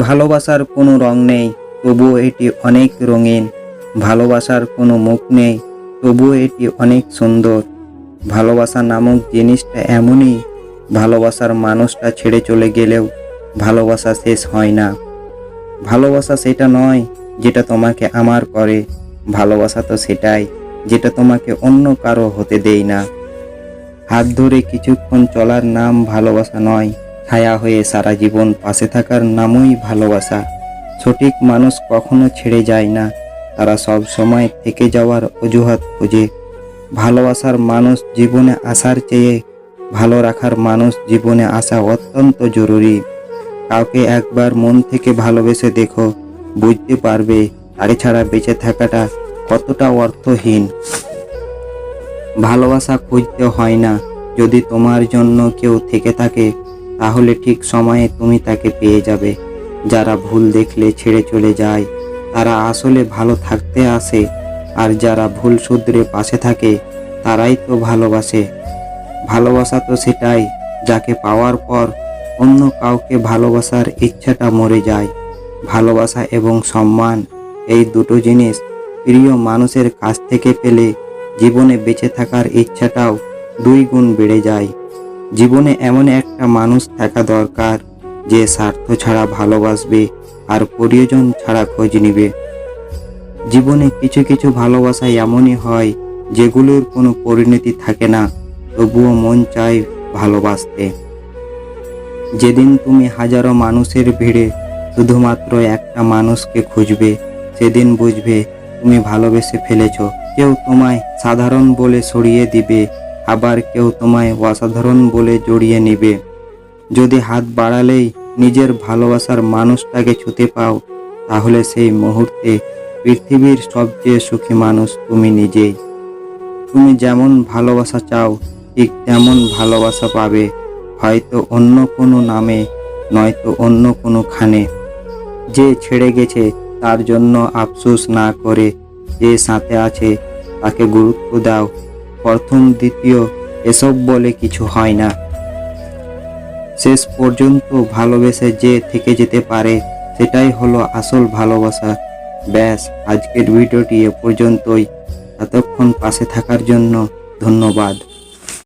ভালোবাসার কোনো রং নেই, তবুও এটি অনেক রঙিন। ভালোবাসার কোনো মুখ নেই, তবুও এটি অনেক সুন্দর। ভালোবাসা নামক জিনিসটা এমনই, ভালোবাসার মানুষটা ছেড়ে চলে গেলেও ভালোবাসা শেষ হয় না। ভালোবাসা সেটা নয় যেটা তোমাকে আমার করে, ভালোবাসা তো সেটাই যেটা তোমাকে অন্য কারও হতে দেই না। হাত ধরে কিছুক্ষণ চলার নাম ভালোবাসা নয় ছায়া হয়ে সারা জীবন পাশে থাকার নামই ভালোবাসা। সঠিক মানুষ কখনো ছেড়ে যায় না। তারা সব সময় থেকে যাওয়ার অজুহাত খোঁজে। ভালোবাসার মানুষ জীবনে আসার চেয়ে ভালো রাখার মানুষ জীবনে আসা অত্যন্ত জরুরি। কাউকে একবার মন থেকে ভালোবেসে দেখো, বুঝতে পারবে তারে ছাড়া বেঁচে থাকাটা কতটা অর্থহীন। ভালোবাসা খুঁজতে হয় না। যদি তোমার জন্য কেউ থেকে থাকে তাহলে ঠিক সময়ে তুমি তাকে পেয়ে যাবে। যারা ভুল দেখলে ছেড়ে চলে যায়, তারা আসলে ভালো থাকতে আসে, আর যারা ভুল শুধরে পাশে থাকে, তারাই তো ভালোবাসে। ভালোবাসা তো সেটাই, যাকে পাওয়ার পর অন্য কাউকে ভালোবাসার ইচ্ছাটা মরে যায়। ভালোবাসা এবং সম্মান, এই দুটো জিনিস প্রিয় মানুষের কাছ থেকে পেলে জীবনে বেঁচে থাকার ইচ্ছাটাও দুই গুণ বেড়ে যায়। জীবনে এমন একটা মানুষ থাকা দরকার যে স্বার্থ ছাড়া ভালোবাসবে আর প্রয়োজন ছাড়া খোঁজ নিবে। জীবনে কিছু কিছু ভালোবাসা এমনই হয় যেগুলোর কোনো পরিণতি থাকে না, তবুও মন চায় ভালোবাসতে। যেদিন তুমি হাজারো মানুষের ভিড়ে শুধুমাত্র একটা মানুষকে খুঁজবে, সেদিন বুঝবে তুমি ভালোবেসে ফেলেছ। কেউ তোমায় সাধারণ বলে সরিয়ে দিবে। আবার কেউ তোমায় অসাধারণ বলে জড়িয়ে নিবে। যদি হাত বাড়ালেই নিজের ভালোবাসার মানুষটাকে ছুতে পাও, তাহলে সেই মুহূর্তে পৃথিবীর সবচেয়ে সুখী মানুষ তুমি নিজেই। তুমি যেমন ভালোবাসা চাও, ঠিক তেমন ভালোবাসা পাবে, হয়তো অন্য কোনো নামে, নয়তো অন্য কোনো খানে। যে ছেড়ে গেছে, তার জন্য আফসোস না করে যে সাথে আছে, তাকে গুরুত্ব দাও প্রথম, দ্বিতীয় এসব বলে কিছু হয় না। শেষ পর্যন্ত ভালোবেসে যে থেকে যেতে পারে, সেটাই হলো আসল ভালোবাসা। ব্যাস, আজকের ভিডিওটি এ পর্যন্তই। এতক্ষণ পাশে থাকার জন্য ধন্যবাদ।